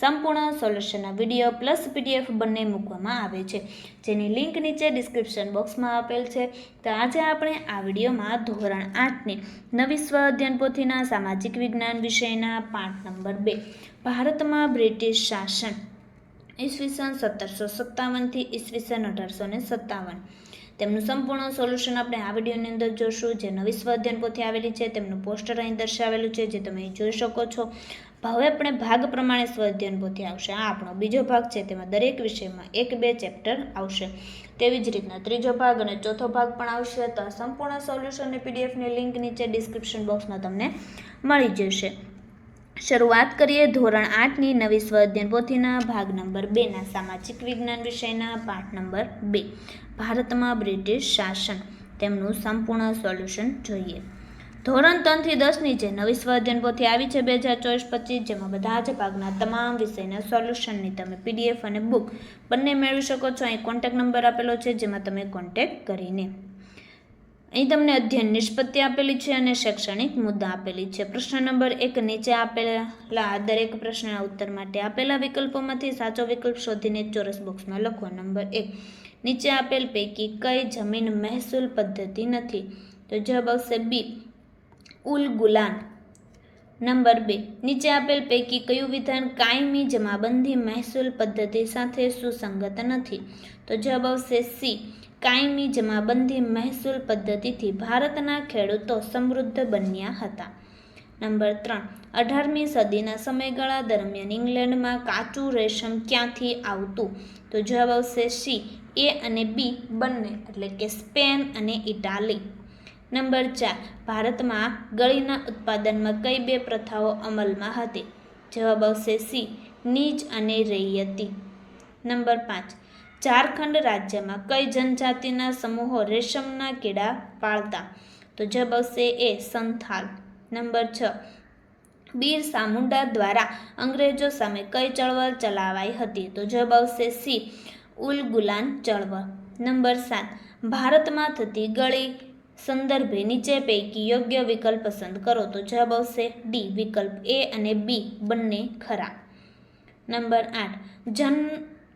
સંપૂર્ણ સોલ્યુશનના video plus PDF બંને મૂકવામાં આવે છે. જેની લિંક નીચે ડિસ્ક્રિપ્શન બોક્સમાં આપેલ છે. તો આજે આપણે આ વિડીયોમાં ધોરણ આઠની નવી સ્વ અધ્યયન સામાજિક વિજ્ઞાન વિષયના પાઠ નંબર બે. ભારતમાં બ્રિટિશ શાસન ઈસવીસન સત્તરસો સત્તાવનથી ઈસવીસન અઢારસો ને સત્તાવન. તેમનું સંપૂર્ણ સોલ્યુશન આપણે આ વિડીયોની અંદર જોશું. જે નવી સ્વાધ્યાયન પોથી આવેલી છે, તેમનું પોસ્ટર અહીં દર્શાવેલું છે, જે તમે જોઈ શકો છો. હવે આપણે ભાગ પ્રમાણે સ્વાધ્યાયન પોથી આવશે. આ આપણો બીજો ભાગ છે, તેમાં દરેક વિષયમાં એક બે ચેપ્ટર આવશે. તેવી જ રીતના ત્રીજો ભાગ અને ચોથો ભાગ પણ આવશે, તો સંપૂર્ણ સોલ્યુશનની પીડીએફની લિંક નીચે ડિસ્ક્રિપ્શન બોક્સમાં તમને મળી જશે. શરૂઆત કરીએ ધોરણ આઠની નવી સ્વઅધ્યયન પોથીના ભાગ નંબર બેના સામાજિક વિજ્ઞાન વિષયના પાઠ નંબર બે. ભારતમાં બ્રિટિશ શાસન, તેમનું સંપૂર્ણ સોલ્યુશન જોઈએ. ધોરણ ત્રણથી દસની જે નવી સ્વાધ્યાયન પોથી આવી છે બે હજાર ચોવીસ પચીસ, જેમાં બધા જ ભાગના તમામ વિષયના સોલ્યુશનની તમે પીડીએફ અને બુક બંને મેળવી શકો છો. અહીં કોન્ટેક નંબર આપેલો છે, જેમાં તમે કોન્ટેક કરીને. અહીં તમને અધ્યયન નિષ્પત્તિ આપેલી છે અને શૈક્ષણિક મુદ્દા આપેલી છે. પ્રશ્ન નંબર એક, નીચે આપેલા દરેક પ્રશ્નના ઉત્તર માટે આપેલા વિકલ્પોમાંથી સાચો વિકલ્પ શોધીને ચોરસ બોક્સમાં લખો. નંબર એક, નીચે આપેલ પૈકી કઈ જમીન મહેસૂલ પદ્ધતિ નથી? તો જવાબ આવશે બી ઉલ ગુલાન. નંબર બે. નીચે આપેલ પૈકી કયું વિધાન કાયમી જમાબંધી મહેસૂલ પદ્ધતિ સાથે સુસંગત નથી? તો જવાબ આવશે સી. કાયમી જમાબંધી મહેસૂલ પદ્ધતિથી ભારતના ખેડૂતો સમૃદ્ધ બન્યા હતા. નંબર ત્રણ. અઢારમી સદીના સમયગાળા દરમિયાન ઇંગ્લેન્ડમાં કાચું રેશમ ક્યાંથી આવતું? તો જવાબ આવશે સી. એ અને બી બંને, એટલે કે સ્પેન અને ઇટાલી. નંબર ચાર, ભારતમાં ગળીના ઉત્પાદનમાં કઈ બે પ્રથાઓ અમલમાં હતી? જવાબ આવશે સી, નીચ અને રૈયતી. નંબર પાંચ, ઝારખંડ રાજ્યમાં કઈ જનજાતિના સમૂહો રેશમના કીડા પાળતા? તો જવાબ આવશે એ, સંથાલ. નંબર છ, બીર સામુંડા દ્વારા અંગ્રેજો સામે કઈ ચળવળ ચલાવાઈ હતી? તો જવાબ આવશે સી, ઉલ ગુલાન ચળવળ. નંબર સાત, ભારતમાં થતી ગળી સંદર્ભે નીચે પૈકી યોગ્ય વિકલ્પ પસંદ કરો તો જવાબ આવશે ડી, વિકલ્પ એ અને બી, બંને ખરા. નંબર આઠ. જન,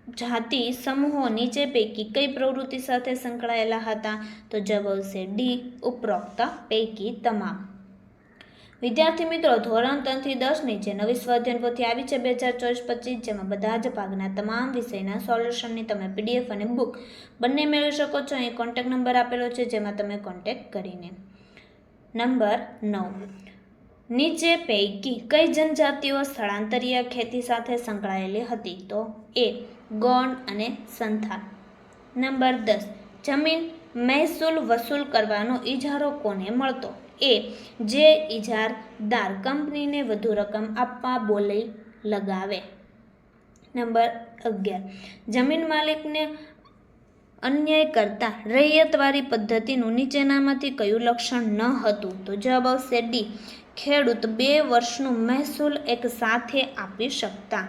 જાતિ સમૂહો નીચે પૈકી કઈ પ્રવૃત્તિ સાથે સંકળાયેલા હતા? તો જવાબ આવશે ડી, ઉપરોક્ત પૈકી તમામ. વિદ્યાર્થી મિત્રો, ધોરણ ત્રણથી દસની જે નવી સ્વાધ્યાન પોથી આવી છે બે હજાર ચોવીસ પચીસ, જેમાં બધા જ ભાગના તમામ વિષયના સોલ્યુશનની તમે પીડીએફ અને બુક બંને મેળવી શકો છો. અહીં કોન્ટેક નંબર આપેલો છે, જેમાં તમે કોન્ટેક કરીને. નંબર નવ. નીચે પૈકી કઈ જનજાતિઓ સ્થળાંતરીય ખેતી સાથે સંકળાયેલી હતી? તો એ ગોંડ અને સંથાલ નંબર દસ. જમીન મહેસૂલ વસૂલ કરવાનો ઇજારો કોને મળતો? એ જે ઇજારદાર કંપનીને વધુ રકમ આપવા બોલી લગાવે. નંબર અગિયાર. જમીન માલિકને અન્યાય કરતા રૈયતવારી પદ્ધતિનું નીચેનામાંથી કયું લક્ષણ ન હતું? તો જવાબ આવશે ડી. ખેડૂત બે વર્ષનું મહેસૂલ એક સાથે આપી શકતા.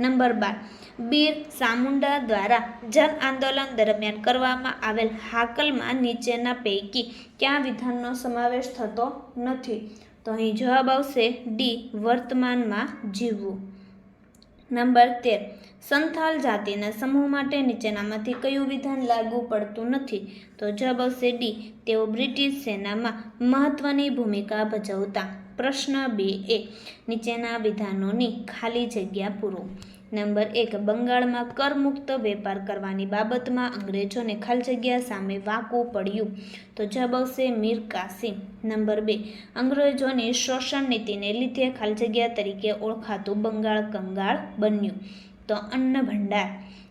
નંબર બાર. બીર સામુંડા દ્વારા જન આંદોલન દરમિયાન કરવામાં આવેલ હાકલમાં નીચેના પૈકી કયા વિધાનનો સમાવેશ થતો નથી? તો અહીં જવાબ આવશે ડી, વર્તમાનમાં જીવવું. નંબર તેર. સંથાલ જાતિના સમૂહ માટે નીચેનામાંથી કયું વિધાન લાગુ પડતું નથી? તો જવાબ આવશે ડી, તેઓ બ્રિટિશ સેનામાં મહત્વની ભૂમિકા ભજવતા. પ્રશ્ન બે એ નીચેના વિધાનોની ખાલી જગ્યા પૂરો. નંબર એક, બંગાળમાં કરમુક્ત વેપાર કરવાની બાબતમાં અંગ્રેજોને ખાલી જગ્યા સામે વાંકું પડ્યું તો જવાબ આવશે મીર કાસિમ. નંબર બે, અંગ્રેજોની શોષણ નીતિને લીધે ખાલી જગ્યા તરીકે ઓળખાતું બંગાળ કંગાળ બન્યું તો અન્ન ભંડાર.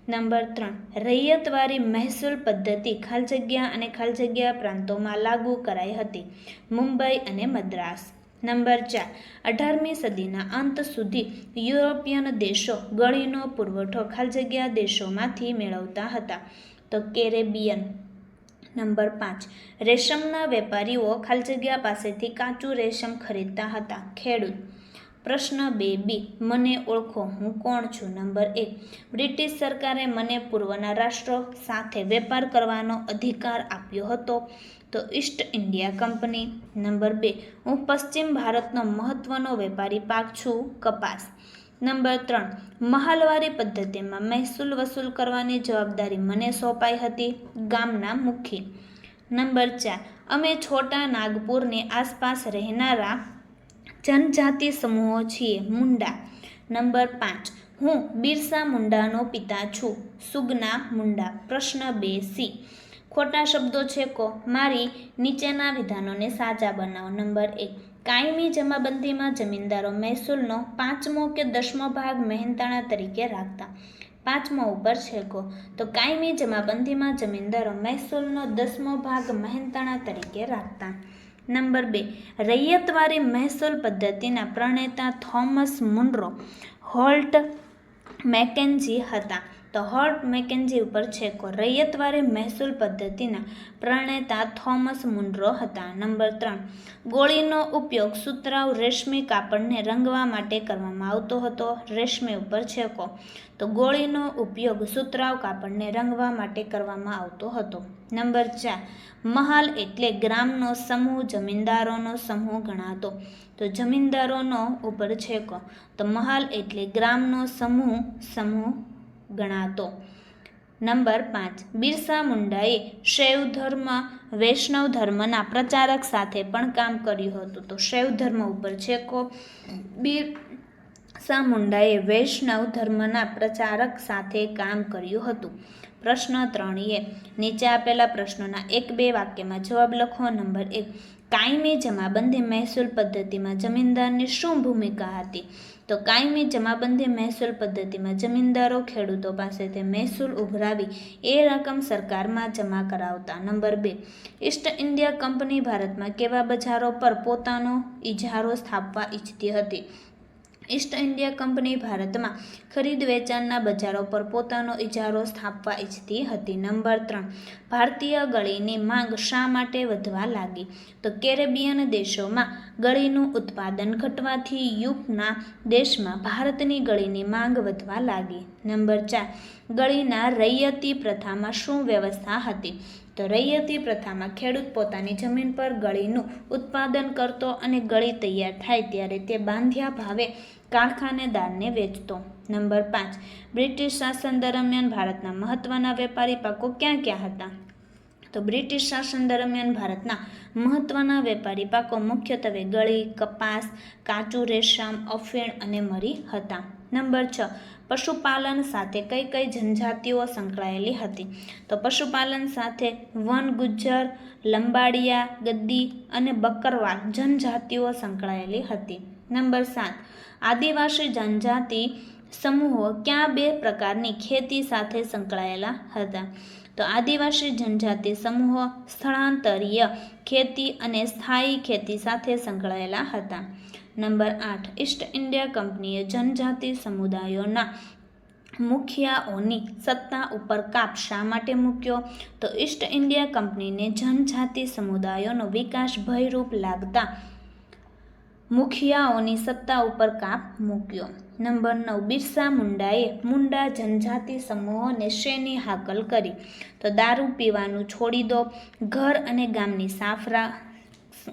નંબર ત્રણ, રૈયતવારી મહેસૂલ પદ્ધતિ ખાલી જગ્યા અને ખાલી જગ્યા પ્રાંતોમાં લાગુ કરાઈ હતી. મુંબઈ અને મદ્રાસ. નંબર ચાર. અઢારમી સદીના અંત સુધી યુરોપિયન દેશો ગળીનો પુરવઠો ખાલી જગ્યા દેશોમાંથી મેળવતા હતા. તો કેરેબિયન. નંબર પાંચ. રેશમના વેપારીઓ ખાલી જગ્યા પાસેથી કાચું રેશમ ખરીદતા હતા. ખેડૂત. પ્રશ્ન બે, બી, મને ઓળખો, હું કોણ છું? નંબર એક, બ્રિટિશ સરકારે મને પૂર્વના રાષ્ટ્રો સાથે વેપાર કરવાનો અધિકાર આપ્યો હતો તો ઈસ્ટ ઇન્ડિયા કંપની. નંબર બે, હું પશ્ચિમ ભારતનો મહત્વનો વેપારી પાક છું, કપાસ. નંબર ત્રણ, મહાલવારી પદ્ધતિમાં મહેસૂલ વસૂલ કરવાની જવાબદારી મને સોંપાઈ હતી, ગામના મુખી. નંબર ચાર, અમે છોટા નાગપુરની આસપાસ રહેનારા જનજાતિ સમૂહો છીએ. મુંડા. નંબર પાંચ. હું બિરસા મુંડાનો પિતા છું. સુગના મુંડા. પ્રશ્ન બે સી. ખોટા શબ્દો છે કો. મારી નીચેના વિધાનોને સાચા બનાવો. નંબર એક. કાયમી જમાબંધીમાં જમીનદારો મહેસૂલનો પાંચમો કે દસમો ભાગ મહેનતાણા તરીકે રાખતા. પાંચમો ઉપર છે કો. તો કાયમી જમાબંધીમાં જમીનદારો મહેસૂલનો દસમો ભાગ મહેનતાણા તરીકે રાખતા. નંબર બે રૈયતવારી મહેસૂલ પદ્ધતિના પ્રણેતા થોમસ મુનરો હોલ્ટ મેકેન્જી હતા. તો હોર્ટ મેકેન્જી ઉપર છે કો રૈયતવારી મહેસૂલ પદ્ધતિના પ્રણેતા થોમસ મુનરો હતા. નંબર ત્રણ. ગોળીનો ઉપયોગ સુતરાઉ રેશમી કાપડને રંગવા માટે કરવામાં આવતો હતો. રેશમી ઉપર છે કો તો ગોળીનો ઉપયોગ સુતરાઉ કાપડને રંગવા માટે કરવામાં આવતો હતો. નંબર ચાર. મહાલ એટલે ગ્રામનો સમૂહ, જમીનદારોનો સમૂહ ગણાતો. તો જમીનદારોનો ઉપર છે કો તો મહાલ એટલે ગ્રામનો સમૂહ સમૂહ ગણાતો. નંબર પાંચ. બિરસા મુંડાએ શૈવ ધર્મ વૈષ્ણવ ધર્મના પ્રચારક સાથે પણ કામ કર્યું હતું. તો શૈવ ધર્મ ઉપર છે કો. બિરસા મુંડાએ વૈષ્ણવ ધર્મના પ્રચારક સાથે કામ કર્યું હતું. પ્રશ્ન ત્રણીએ નીચે આપેલા પ્રશ્નોના એક બે વાક્યમાં જવાબ લખો. નંબર એક. કાયમી જમાબંધી મહેસૂલ પદ્ધતિમાં જમીનદારની શું ભૂમિકા હતી? તો કાયમી જમાબંધી મહેસૂલ પદ્ધતિમાં જમીનદારો ખેડૂતો પાસેથી મહેસૂલ ઉભરાવી એ રકમ સરકારમાં જમા કરાવતા. નંબર બે, ઈસ્ટ ઇન્ડિયા કંપની ભારતમાં કેવા બજારો પર પોતાનો ઇજારો સ્થાપવા ઈચ્છતી હતી? ઈસ્ટ ઇન્ડિયા કંપની ભારતમાં ખરીદ વેચાણના બજારો પર પોતાનો ઇજારો સ્થાપવા ઈચ્છતી હતી. નંબર ત્રણ, ભારતીય ગળીની માંગ શા માટે વધવા લાગી? તો કેરેબિયન દેશોમાં ગળીનું ઉત્પાદન ઘટવાથી યુગના દેશમાં ભારતની ગળીની માંગ વધવા લાગી. નંબર ચાર, ગળીના રૈયતી પ્રથામાં શું વ્યવસ્થા હતી? તો રૈયતી પ્રથામાં ખેડૂત પોતાની જમીન પર ગળીનું ઉત્પાદન કરતો અને ગળી તૈયાર થાય ત્યારે તે બાંધ્યા ભાવે કારખાનેદારને વેચતો. નંબર પાંચ. બ્રિટિશ શાસન દરમિયાન ભારતના મહત્ત્વના વેપારી પાકો ક્યાં ક્યાં હતા? તો બ્રિટિશ શાસન દરમિયાન ભારતના મહત્ત્વના વેપારી પાકો મુખ્યત્વે ગળી, કપાસ, કાચું રેશમ, અફીણ અને મરી હતા. નંબર છ. પશુપાલન સાથે કઈ કઈ જનજાતિઓ સંકળાયેલી હતી? તો પશુપાલન સાથે વન, ગુજ્જર, લંબાડિયા, ગદ્દી અને બકરવાલ જનજાતિઓ સંકળાયેલી હતી. નંબર સાત. આદિવાસી જનજાતિ સમૂહો ક્યાં બે પ્રકારની ખેતી સાથે સંકળાયેલા હતા? તો આદિવાસી જનજાતિ સમૂહો સ્થળાંતરીય ખેતી અને સ્થાયી ખેતી સાથે સંકળાયેલા હતા. નંબર આઠ ઈસ્ટ ઇન્ડિયા કંપનીએ જનજાતિ સમુદાયોના મુખિયાઓની સત્તા ઉપર કાપ શા માટે મૂક્યો? તો ઈસ્ટ ઇન્ડિયા કંપનીને જનજાતિ સમુદાયોનો વિકાસ ભયરૂપ લાગતા મુખિયાઓની સત્તા ઉપર કાપ મૂક્યો. નંબર નવ, બિરસા મુંડાએ મુંડા જનજાતિ સમૂહોને શેની હાકલ કરી? તો દારૂ પીવાનું છોડી દો. ઘર અને ગામની સાફ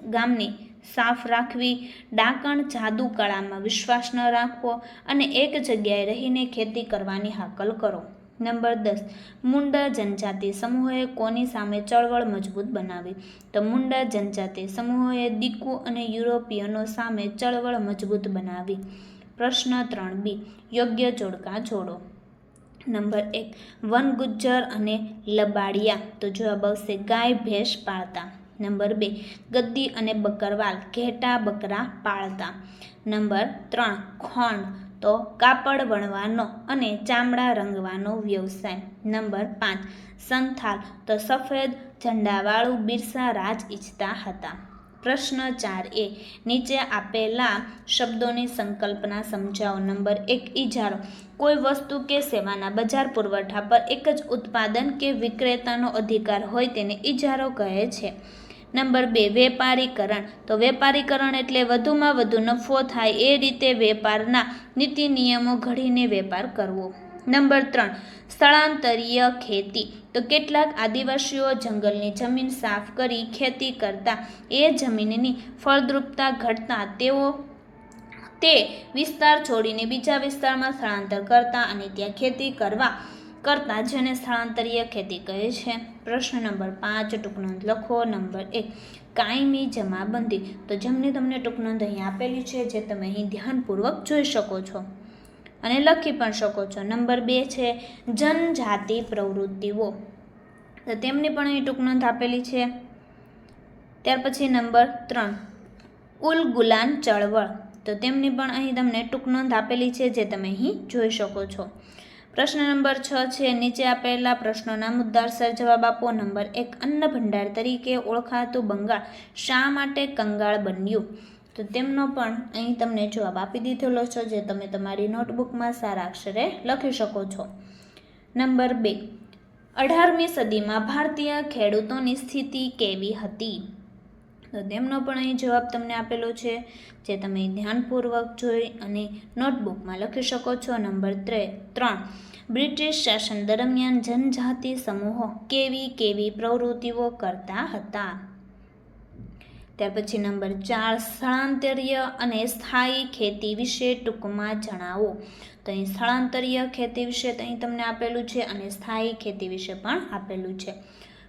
ગામની સાફ રાખવી, ડાકણ જાદુ કળામાં વિશ્વાસ ન રાખવો અને એક જગ્યાએ રહીને ખેતી કરવાની હાકલ કરો. નંબર દસ, મુંડા જનજાતિ સમૂહોએ કોની સામે ચળવળ મજબૂત બનાવી? તો મુંડા જનજાતિ સમૂહોએ દીકુ અને યુરોપિયનો સામે ચળવળ મજબૂત બનાવી? પ્રશ્ન ત્રણ બી, યોગ્ય જોડકા જોડો. નંબર એક વન ગુજ્જર અને લબાડિયા. તો જવાબ આવશે, ગાય ભેંસ પાળતા. નંબર બે, ગદ્દી અને બકરવાલ, ઘેટા બકરા પાળતા. નંબર ત્રણ ખોંડ તો કાપડ વણવાનો અને ચામડા રંગવાનો વ્યવસાય. નંબર પાંચ, સંથાલ, તો સફેદ ઝંડાવાળું બિરસા રાજ ઈચ્છતા હતા. પ્રશ્ન ચાર એ, નીચે આપેલા શબ્દોની સંકલ્પના સમજાવો. નંબર એક ઇજારો કોઈ વસ્તુ કે સેવાના બજાર પુરવઠા પર એક જ ઉત્પાદન કે વિક્રેતાનો અધિકાર હોય તેને ઇજારો કહે છે. નંબર બે, વેપારીકરણ. તો વેપારીકરણ એટલે વધુમાં વધુ નફો થાય એ રીતે વેપારના નીતિ નિયમો ઘડીને વેપાર કરવો. નંબર ત્રણ, સ્થળાંતરીય ખેતી. તો કેટલાક આદિવાસીઓ જંગલની જમીન સાફ કરી ખેતી કરતા. એ જમીનની ફળદ્રુપતા ઘટતા. તેઓ તે વિસ્તાર છોડીને બીજા વિસ્તારમાં સ્થળાંતર કરતા અને ત્યાં ખેતી કરવા કરતા, જેને સ્થળાંતરીય ખેતી કહે છે. પ્રશ્ન નંબર પાંચ ટૂંકનોંધ લખો. નંબર એક, કાયમી જમાબંધી. તો જેમની તમને ટૂંકનોંધ અહીં આપેલી છે, જે તમે અહીં ધ્યાનપૂર્વક જોઈ શકો છો અને લખી પણ શકો છો. નંબર બે છે, જનજાતિ પ્રવૃત્તિઓ. તો તેમની પણ અહીં ટૂંકનોંધ આપેલી છે. ત્યાર પછી નંબર ત્રણ, ઉલ ગુલાન ચળવળ. તો તેમની પણ અહીં તમને ટૂંકનોંધ આપેલી છે, જે તમે અહીં જોઈ શકો છો. પ્રશ્ન નંબર છ છે, નીચે આપેલા પ્રશ્નોના મુદ્દાસર જવાબ આપો. નંબર એક, અન્ન ભંડાર તરીકે ઓળખાતું બંગાળ શા માટે કંગાળ બન્યું? તો તેમનો પણ અહીં તમને જવાબ આપી દીધેલો છે, જે તમે તમારી નોટબુકમાં સારા અક્ષરે લખી શકો છો. નંબર બે, અઢારમી સદીમાં ભારતીય ખેડૂતોની સ્થિતિ કેવી હતી? તો તેમનો પણ અહીં જવાબ તમને આપેલો છે, જે તમે ધ્યાનપૂર્વક જોઈ અને નોટબુકમાં લખી શકો છો. નંબર ત્રે, ત્રણ, બ્રિટિશ શાસન દરમિયાન જનજાતિ સમૂહો કેવી કેવી પ્રવૃત્તિઓ કરતા હતા? ત્યાર પછી નંબર ચાર, સ્થળાંતરીય અને સ્થાયી ખેતી વિશે ટૂંકમાં જણાવો. તો અહીં સ્થળાંતરીય ખેતી વિશે અહીં તમને આપેલું છે અને સ્થાયી ખેતી વિશે પણ આપેલું છે.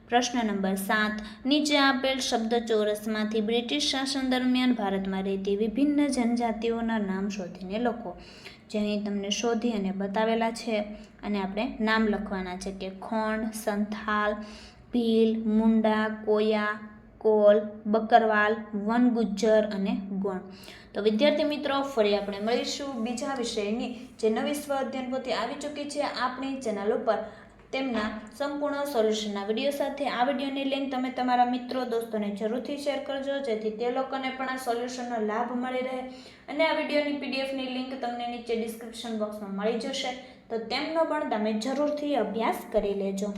પ્રશ્ન નંબર સાત, નીચે આપેલ શબ્દ ચોરસમાંથી બ્રિટિશ શાસન દરમિયાન ભારતમાં રહેતી વિભિન્ન જનજાતિઓના નામ શોધીને લખો જે અહીં તમને શોધી અને બતાવેલા છે. અને આપણે નામ લખવાના છે કે ખોંડ, સંથાલ, ભીલ, મુંડા, કોયા, કોલ, બકરવાલ વન ગુજ્જર અને ગોણ. તો વિદ્યાર્થી મિત્રો, ફરી આપણે મળીશું બીજા વિષયની જે નવી સ્વ અધ્યયન પોથી આવી ચૂકી છે આપણી ચેનલ ઉપર. તેમના સંપૂર્ણ સોલ્યુશનના વીડિયો સાથે આ વિડીયોની લિંક તમે તમારા મિત્રો, દોસ્તોને જરૂરથી શેર કરજો, જેથી તે લોકોને પણ આ સોલ્યુશનનો લાભ મળી રહે. અને આ વિડીયોની પીડીએફની લિંક તમને નીચે ડિસ્ક્રિપ્શન બોક્સમાં મળી જશે. તો તેમનો પણ તમે જરૂરથી અભ્યાસ કરી લેજો.